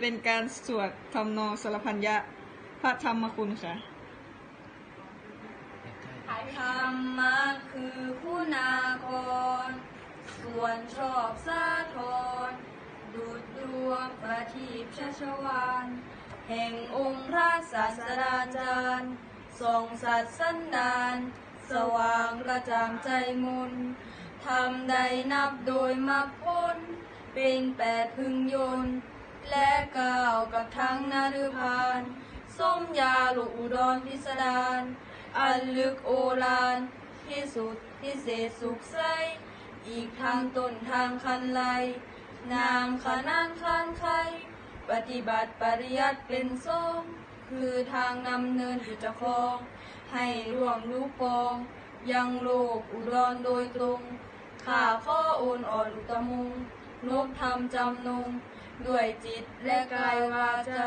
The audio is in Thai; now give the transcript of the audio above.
เป็นการสวดทำนองสรพัญญะพระธรรมคุณค่ะธรรมะคือคุณากร ส่วนชอบสาทรดูดดวงประทีปชัชวานแห่งองค์พระศาสดาจารย์ทรงสัตย์สันดาน สว่างกระจ่างใจมุนทำใดนับโดยมรรคผลเป็นแปดพึงยนต์ และก้าวกับทั้งนารพานส้มยาลูกอุดรพิสดารอันลึกโอฬารที่สุดที่เศษสุขใสอีกทางต้นทางคันไลนามขนานคลานไขปฏิบัติปริยัติเป็นทรงคือทางนำเนินจุจคอง ให้ร่วมรู้ปอง ยังโลกอุดรโดยตรงข้าข้อโอนอ่อนอุตมุงนบธรรมจำนง ด้วยจิตและกายวาจา